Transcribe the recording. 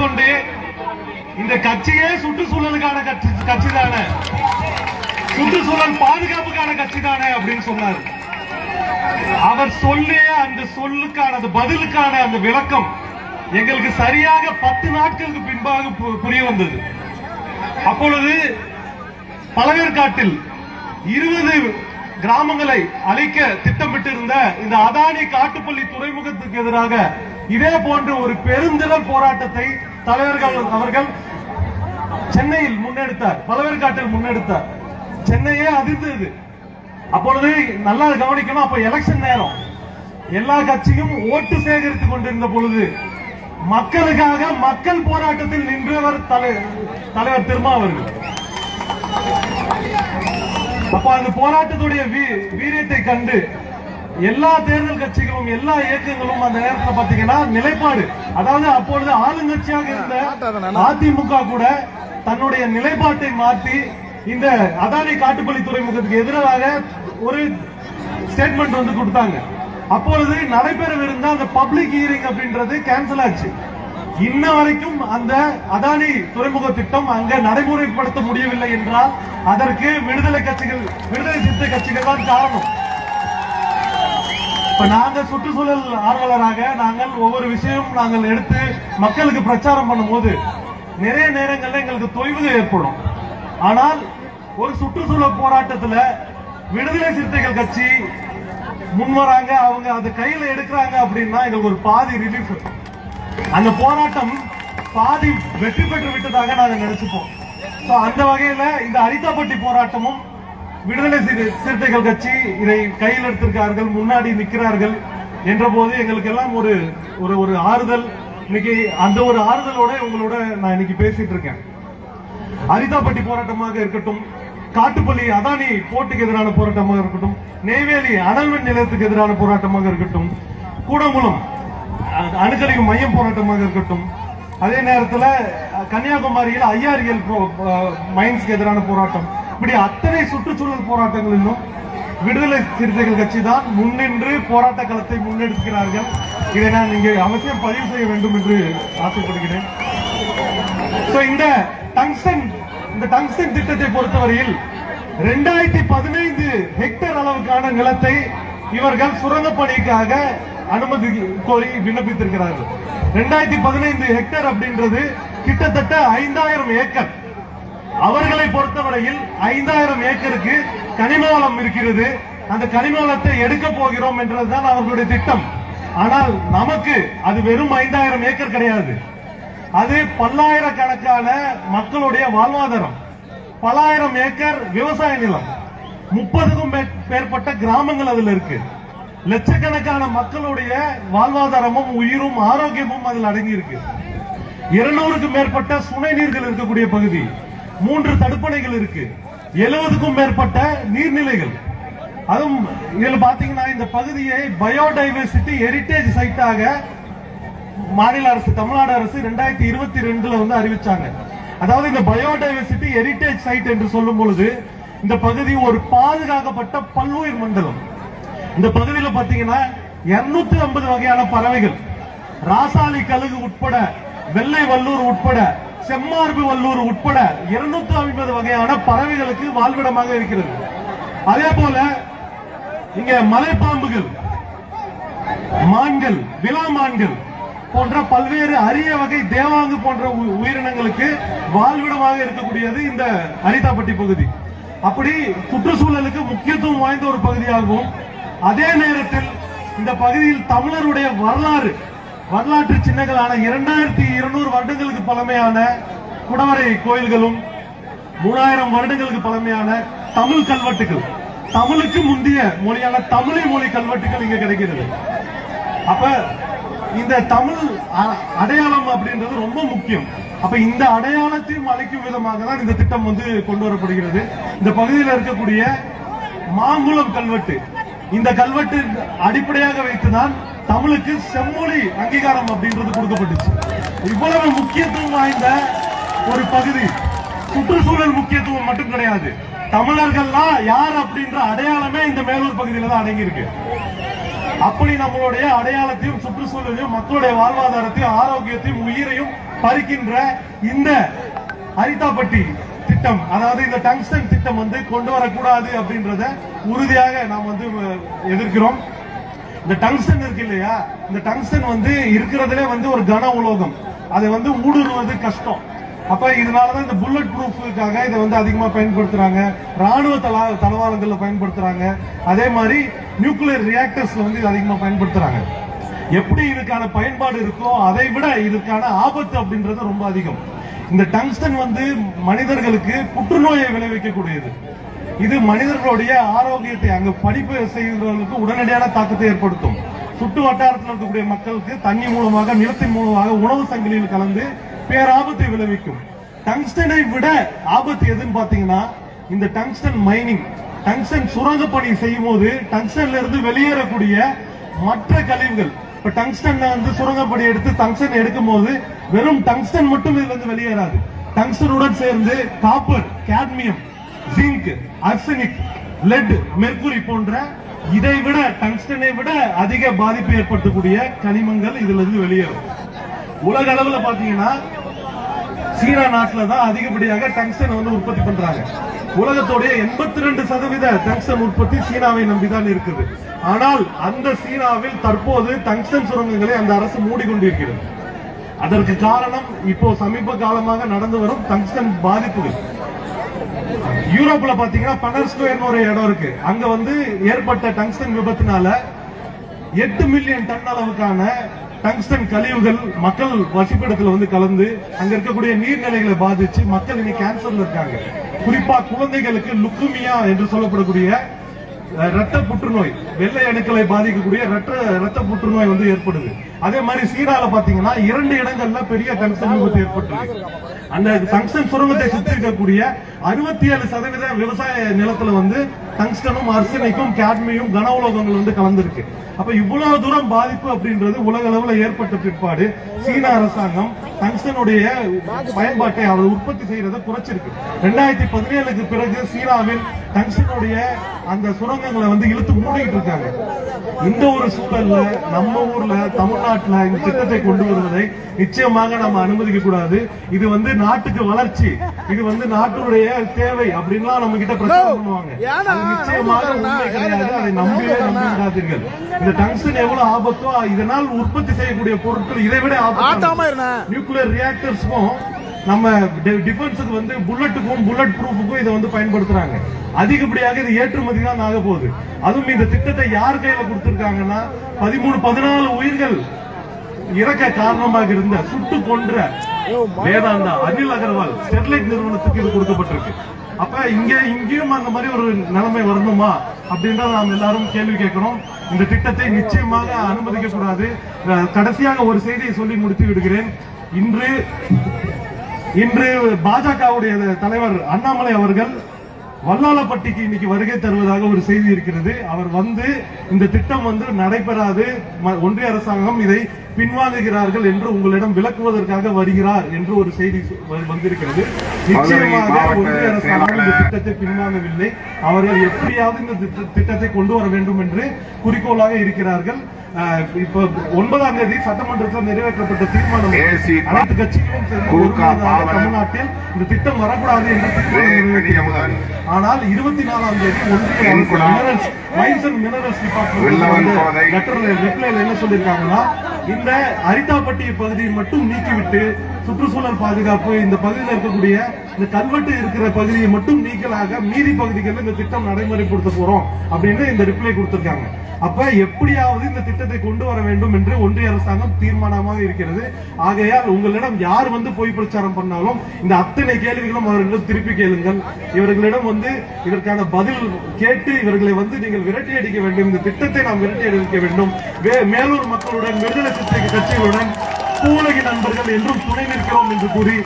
கொண்டு இந்த கட்சியே சுற்றுச்சூழலுக்கான கட்சி கட்சி தானே சுற்றுச்சூழல் பாதுகாப்புக்கான கட்சி தானே அப்படின்னு சொன்னார். அவர் சொல்லிய அந்த சொல்லுக்கான அந்த பதிலுக்கான அந்த விளக்கம் எங்களுக்கு சரியாக பத்து நாட்களுக்கு பின்பாக புரிய வந்தது. அப்பொழுது பழவேற்காட்டில் இருபது கிராமங்களை அழிக்க திட்டமிட்டிருந்த இந்த அதானி காட்டுப்பள்ளி துறைமுகத்துக்கு எதிராக இதே போன்ற ஒரு பெருந்திரள் போராட்டத்தை தலைவர்கள் அவர்கள் சென்னையில் முன்னெடுத்தார். பழவேற்காட்டில் முன்னெடுத்தார். சென்னையே அதிர்ந்தது அப்பொழுது நல்லா கவனிக்கணும். அப்ப எலெக்ஷன் நேரம். எல்லா கட்சியும் ஓட்டு சேகரித்துக் கொண்டிருந்த பொழுது மக்களுக்காக மக்கள் போராட்டத்தில் நின்றவர் தலை- தலைவர் திருமாவர்கள் அப்ப அந்த போராட்டத்துடைய வீ- வீரியத்தை கண்டு எல்லா தேர்தல் கட்சிகளும் எல்லா இயக்கங்களும் அந்த நேரத்துல பாத்தீங்கன்னா நிலைப்பாடு. அதாவது அப்பொழுது ஆளுங்கட்சியாக இருந்த அதிமுக கூட தன்னுடைய நிலைப்பாட்டை மாற்றி இந்த அதானி காட்டுப்பள்ளி துறைமுகத்துக்கு எதிராக ஒரு ஸ்டேட்மெண்ட் வந்து கொடுத்தாங்க. அப்பொழுது நடைபெறவிருந்த அந்த பப்ளிக் ஹியரிங் அப்படின்றது கேன்சல் ஆச்சு. இன்ன வரைக்கும் அந்த அதானி துறைமுக திட்டம் அங்க நடைமுறைப்படுத்த முடியவில்லை என்றால் அதற்கு விடுதலை கட்சிகள் விடுதலை சிறுத்தை கட்சிகள் தான் காரணம். இப்ப நாங்கள் சுற்றுச்சூழல் ஆர்வலராக நாங்கள் ஒவ்வொரு விஷயமும் நாங்கள் எடுத்து மக்களுக்கு பிரச்சாரம் பண்ணும்போது நிறைய நேரங்கள்ல எங்களுக்கு தொய்வுகள் ஏற்படும். ஆனால் ஒரு சுற்றுச்சூழல் போராட்டத்துல விடுதலை சிறுத்தைகள் கட்சி முன்வராங்க அவங்க அதை கையில எடுக்கிறாங்க அப்படின்னா எங்களுக்கு ஒரு பாதி ரிலீஃப் அந்த போராட்டம் பாதி வெற்றி பெற்று விட்டதாக நாங்கள் நினைச்சுப்போம். அந்த வகையில இந்த அரித்தாப்பட்டி போராட்டமும் விடுதலை சிறுத்தைகள் கட்சி இதை கையில் எடுத்திருக்கிறார்கள் முன்னாடி நிற்கிறார்கள் என்ற போது எங்களுக்கு எல்லாம் ஒரு ஒரு ஒரு ஆறுதல். இன்னைக்கு அந்த ஒரு ஆறுதலோட உங்களோட நான் இன்னைக்கு பேசிட்டு இருக்கேன். அரிதாப்பட்டி போராட்டமாக இருக்கட்டும் காட்டுப்பள்ளி அதானி போட்டுக்கு எதிரான போராட்டமாக இருக்கட்டும் நெய்வேலி அனல்மின் நிலையத்துக்கு எதிரான போராட்டமாக இருக்கட்டும் கூடங்குளம் அஹ், அணுக்கழிவு மையம் போராட்டமாக இருக்கட்டும் அதே நேரத்துல கன்னியாகுமரியில் ஐஆர்எல் மைன்ஸ்க்கு எதிரான போராட்டம் இப்படி அத்தனை சுற்றுச்சூழல் போராட்டங்களிலும் விடுதலை சிறுத்தைகள் கட்சி தான் முன்னின்று போராட்ட களத்தை முன்னெடுக்கிறார்கள். இதை நான் இங்கே அவசியம் பதிவு செய்ய வேண்டும் என்று ஆசைப்படுகிறேன். இந்த டங்ஸ்டன் இந்த டங்ஸ்டன் திட்டத்தை பொறுத்தவரையில் ரெண்டாயிரத்தி பதினைந்து ஹெக்டேர் அளவுக்கான நிலத்தை இவர்கள் சுரங்க பணிக்காக அனுமதி கோரி விண்ணப்பித்திருக்கிறார்கள். ரெண்டாயிரத்தி பதினைந்து ஹெக்டேர் அப்படின்றது கிட்டத்தட்ட ஐந்தாயிரம் ஏக்கர். அவர்களை பொறுத்தவரையில் ஐந்தாயிரம் ஏக்கருக்கு கனிம வளம் இருக்கிறது. அந்த கனிம வளத்தை எடுக்க போகிறோம் என்றதுதான் அவர்களுடைய திட்டம். ஆனால் நமக்கு அது வெறும் ஐந்தாயிரம் ஏக்கர் கிடையாது. அது பல்லாயிரக்கணக்கான மக்களுடைய வாழ்வாதாரம். பல்லாயிரம் ஏக்கர் விவசாய நிலம். முப்பதுக்கும் மேற்பட்ட கிராமங்கள் அதுல இருக்கு. லட்சக்கணக்கான மக்களுடைய வாழ்வாதாரமும் உயிரும் ஆரோக்கியமும் அதில் அடங்கி இருக்கு இருநூறுக்கும் மேற்பட்ட சுனை நீர்கள் இருக்கக்கூடிய பகுதி. மூன்று தடுப்பணைகள் இருக்கு. எழுபதுக்கும் மேற்பட்ட நீர்நிலைகள். அதுவும் இதுல பாத்தீங்கன்னா இந்த பகுதியை பயோடைவர்சிட்டி ஹெரிட்டேஜ் சைட்டாக மாநில அரசு தமிழ்நாடு அரசு ரெண்டாயிரத்தி இருபத்தி ரெண்டுல வந்து அறிவிச்சாங்க. அதாவது இந்த பயோடைவர்சிட்டி ஹெரிட்டேஜ் சைட் என்று சொல்லும் பொழுது இந்த பகுதி ஒரு பாதுகாக்கப்பட்ட பல்லுயிர் மண்டலம். இந்த பகுதியில் பாத்தீங்கன்னா 250 ஐம்பது வகையான பறவைகள். ராசாலி கழுகு உட்பட வெள்ளை வல்லூர் உட்பட செம்மார்பு வல்லூர் உட்பட 250 ஐம்பது வகையான பறவைகளுக்கு வாழ்விடமாக இருக்கிறது. அதே போல இங்க மலைப்பாம்புகள் மான்கள் விலா மான்கள் போன்ற பல்வேறு அரிய வகை தேவாங்கு போன்ற உ- உயிரினங்களுக்கு வாழ்விடமாக இருக்கக்கூடியது இந்த அரிதாப்பட்டி பகுதி. அப்படி சுற்றுச்சூழலுக்கு முக்கியத்துவம் வாய்ந்த ஒரு பகுதியாகவும் அதே நேரத்தில் இந்த பகுதியில் தமிழருடைய வரலாறு வரலாற்று சின்னங்களான இரண்டாயிரத்தி இருநூறு வருடங்களுக்கு பழமையான குடவரை கோயில்களும் மூணாயிரம் வருடங்களுக்கு பழமையான தமிழ் கல்வெட்டுகள். தமிழுக்கு முந்தைய மொழியான தமிழை மொழி கல்வெட்டுகள் இங்க கிடைக்கிறது அப்ப இந்த தமிழ் அ- அடையாளம் அப்படின்றது ரொம்ப முக்கியம். அப்ப இந்த அடையாளத்தையும் அளிக்கும் விதமாக தான் இந்த திட்டம் வந்து கொண்டு வரப்படுகிறது. இந்த பகுதியில் இருக்கக்கூடிய மாங்குளம் கல்வெட்டு. இந்த கல்வெட்டு அடிப்படையாக வைத்துதான் தமிழுக்கு செம்மொழி அங்கீகாரம் அப்படின்றது கொடுக்கப்பட்டுச்சு. இவ்வளவு முக்கியத்துவம் வாய்ந்த ஒரு பகுதி. சுற்றுச்சூழல் முக்கியத்துவம் மட்டும் கிடையாது. தமிழர்கள்லாம் யார் அப்படின்ற அடையாளமே இந்த மேலூர் பகுதியில தான் அடங்கி இருக்கு அப்படி நம்மளுடைய அடையாளத்தையும் சுற்றுச்சூழலையும் மக்களுடைய வாழ்வாதாரத்தையும் ஆரோக்கியத்தையும் உயிரையும் பறிக்கின்ற இந்த அரிதாப்பட்டி திட்டம் அதாவது இந்த டங்ஸ்டன் திட்டம் வந்து கொண்டு வரக்கூடாது அப்படின்றத உறுதியாக நாம் வந்து எதிர்க்கிறோம். இந்த டங்ஸ்டன் இருக்கு இல்லையா? இந்த டங்ஸ்டன் வந்து இருக்கிறதுலே வந்து ஒரு கன உலோகம். அதை வந்து ஊடுருவது கஷ்டம். அப்ப இதனாலதான் இந்த புல்லட் ப்ரூஃபுக்காக இதை வந்து அதிகமா பயன்படுத்துறாங்க. ராணுவ தலா தளவாளங்கள்ல பயன்படுத்துறாங்க. அதே மாதிரி நியூக்ளியர் ரியாக்டர்ஸ்ல வந்து இது அதிகமா பயன்படுத்துறாங்க. எப்படி இதுக்கான பயன்பாடு இருக்கோ அதை விட இதுக்கான ஆபத்து அப்படின்றது ரொம்ப அதிகம். இந்த டங்ஸ்டன் வந்து மனிதர்களுக்கு புற்றுநோயை விளைவிக்கக்கூடியது. இது மனிதர்களுடைய ஆரோக்கியத்தை அங்கு படிப்பு செய்கிறவர்களுக்கு உடனடியான தாக்கத்தை ஏற்படுத்தும். சுற்று வட்டாரத்தில் இருக்கக்கூடிய மக்களுக்கு தண்ணி மூலமாக நிலத்தின் மூலமாக உணவு சங்கிலியில் கலந்து பேராபத்தை விளைவிக்கும். டங்ஸ்டனை விட ஆபத்து எதுன்னு பாத்தீங்கன்னா இந்த டங்ஸ்டன் மைனிங். டங்ஸ்டன் சுரங்க பணி செய்யும் போது டங்ஸ்டன்ல இருந்து வெளியேறக்கூடிய மற்ற கழிவுகள். இப்ப டங்ஸ்டன் வந்து சுரங்கப்படி எடுத்து டங்ஸ்டன் எடுக்கும் போது வெறும் டங்ஸ்டன் மட்டும் இதுல இருந்து வெளியேறாது. டங்ஸ்டனுடன் சேர்ந்து copper cadmium zinc arsenic lead mercury போன்ற இதை விட டங்ஸ்டனை விட அதிக பாதிப்பு ஏற்படுத்தக்கூடிய கனிமங்கள் இதுல இருந்து வெளியேறும். உலக அளவுல பாத்தீங்கன்னா சீனா நாட்டுல தான் அதிகப்படியாக டங்ஸ்டன் வந்து உற்பத்தி பண்றாங்க. உலகத்தோடைய எண்பத்தி ரெண்டு சதவீத டங்ஸ்டன் உற்பத்தி சீனாவை நம்பிதான் இருக்குது. ஆனால் அந்த சீனாவில் தற்போது டங்ஸ்டன் சுரங்கங்களை அந்த அரசு மூடிக்கொண்டிருக்கிறது. அதற்கு காரணம் இப்போ சமீப காலமாக நடந்து வரும் டங்ஸ்டன் பாதிப்புகள். யூரோப்ல பாத்தீங்கன்னா பனர்ஸ்கோயர்னு ஒரு இடம் இருக்கு. அங்க வந்து ஏற்பட்ட டங்ஸ்டன் விபத்தினால எட்டு மில்லியன் டன் அளவுக்கான டங்ஸ்டன் கழிவுகள் மக்கள் வசிப்பிடத்துல வந்து கலந்து அங்க இருக்கக்கூடிய நீர்நிலைகளை பாதிச்சு மக்கள் இன்னைக்கு கேன்சர்ல இருக்காங்க. குறிப்பா குழந்தைகளுக்கு லுக்குமியா என்று சொல்லப்படக்கூடிய ரத்த இரத்த புற்றுநோய் வெள்ளை அணுக்களை பாதிக்கக்கூடிய ரத்த ரத்த புற்றுநோய் வந்து ஏற்படுது. அதே மாதிரி சீரால பாத்தீங்கன்னா இரண்டு இடங்கள்ல பெரிய டங்ஸ்டன் விபத்து ஏற்பட்டிருக்கு. அந்த டங்ஸ்டன் சுரங்கத்தை சுற்றி இருக்கக்கூடிய அறுபத்தி ஏழு சதவீத விவசாய நிலத்துல வந்து டங்ஸ்டனும் அர்சனிக்கும் கேட்மியும் கன உலோகங்கள் வந்து கலந்திருக்கு. அப்ப இவ்வளவு தூரம் பாதிப்பு அப்படின்றது உலக அளவுல ஏற்பட்ட பிற்பாடு சீன அரசாங்கம் டங்ஸ்டனுடைய பயன்பாட்டை அவர் உற்பத்தி செய்யறதை குறைச்சிருக்கு. ரெண்டாயிரத்தி பதினேழுக்கு பிறகு சீனாவில் டங்ஸ்டனுடைய அந்த சுரங்கங்களை வந்து இழுத்து மூடிட்டு இருக்காங்க. இந்த ஒரு சூழல்ல நம்ம ஊர்ல தமிழ்நாட்டுல இந்த திட்டத்தை கொண்டு வருவதை நிச்சயமாக நம்ம அனுமதிக்க கூடாது. இது வந்து நாட்டுக்கு வளர்ச்சி. இது வந்து நாட்டுடைய தேவை அப்படின்லாம் நம்ம கிட்ட பிரச்சனை பண்ணுவாங்க நிச்சயமாக உண்மை கிடையாது. அதை நம்பவே நம்பி விடாதீர்கள் இந்த டங்ஸ்டன் எவ்வளவு ஆபத்தோ இதனால் உற்பத்தி செய்யக்கூடிய பொருட்கள் இதை விட. நியூக்ளியர் ரியாக்டர்ஸ்க்கும் நம்ம டிஃபென்ஸுக்கு வந்து புல்லட்டுக்கும் புல்லட் ப்ரூஃபுக்கும் இதை வந்து பயன்படுத்துறாங்க. அதிகப்படியாக இது ஏற்றுமதி தான் ஆக போகுது. அதுவும் இந்த திட்டத்தை யார் கையில கொடுத்திருக்காங்கன்னா பதிமூணு பதினாலு உயிர்கள் இறக்க காரணமாக இருந்த சுட்டு கொன்ற வேதாந்தா அனில் அகர்வால் ஸ்டெர்லைட் நிறுவனத்துக்கு இது கொடுக்கப்பட்டிருக்கு. அப்ப இங்க இங்கேயும் அந்த மாதிரி ஒரு நிலைமை வரணுமா அப்படின்றத நாம் எல்லாரும் கேள்வி கேட்கிறோம். இந்த திட்டத்தை நிச்சயமாக அனுமதிக்க கூடாது கடைசியாக ஒரு செய்தியை சொல்லி முடித்து விடுகிறேன். இன்று இன்று பாஜகவுடைய தலைவர் அண்ணாமலை அவர்கள் வல்லாளப்பட்டிக்கு இன்னைக்கு வருகை தருவதாக ஒரு செய்தி இருக்கிறது. அவர் வந்து இந்த திட்டம் வந்து நடைபெறாது. ம- ஒன்றிய அரசாங்கம் இதை பின்வாங்குகிறார்கள் என்று உங்களிடம் விளக்குவதற்காக வருகிறார் என்று ஒரு செய்தி வந்திருக்கிறது நிச்சயமாக ஒன்றிய அரசாங்கம் இந்த திட்டத்தை பின்வாங்கவில்லை அவர்கள் எப்படியாவது இந்த திட்ட- திட்டத்தை கொண்டு வர வேண்டும் என்று குறிக்கோளாக இருக்கிறார்கள் இப்போ ஒன்பதாம் தேதி சட்டமன்றத்தில் நிறைவேற்றப்பட்ட தீர்மானம் அனைத்து கட்சிகளும். தமிழ்நாட்டில் இந்த திட்டம் வரக்கூடாது என்று. ஆனால் இருபத்தி நாலாம் தேதி ஒன்றிய. Minerals mines and minerals. Department லெட்டர்ல ரிப்ளைல என்ன சொல்லியிருக்காங்கன்னா இந்த அரிதாப்பட்டி பகுதியை மட்டும் நீக்கிவிட்டு சுற்றுச்சூழல் பாதுகாப்பு இந்த பகுதியில் இருக்கக்கூடிய இந்த கல்வெட்டு இருக்கிற பகுதியை மட்டும் நீக்கலாக மீதி பகுதிகளில் இந்த திட்டம் நடைமுறைப்படுத்த போறோம் அப்படின்னு இந்த ரிப்ளை கொடுத்திருக்காங்க. அப்ப எப்படியாவது இந்த திட்டத்தை கொண்டு வர வேண்டும் என்று ஒன்றிய அரசாங்கம் தீர்மானமாக இருக்கிறது. ஆகையால் உங்களிடம் யார் வந்து பொய் பிரச்சாரம் பண்ணாலும் இந்த அத்தனை கேள்விகளும் அவர்களிடம் திருப்பி கேளுங்கள். இவர்களிடம் வந்து இதற்கான பதில் கேட்டு இவர்களை வந்து நீங்கள் விரட்டி அடிக்க வேண்டும். இந்த திட்டத்தை நாம் விரட்டி அடிக்க வேண்டும். வே- மேலூர் மக்களுடன் விடுதலை சிறுத்தை கட்சிகளுடன் பூலகி நண்பர்கள் என்றும் துணை நிற்கிறோம் என்று கூறி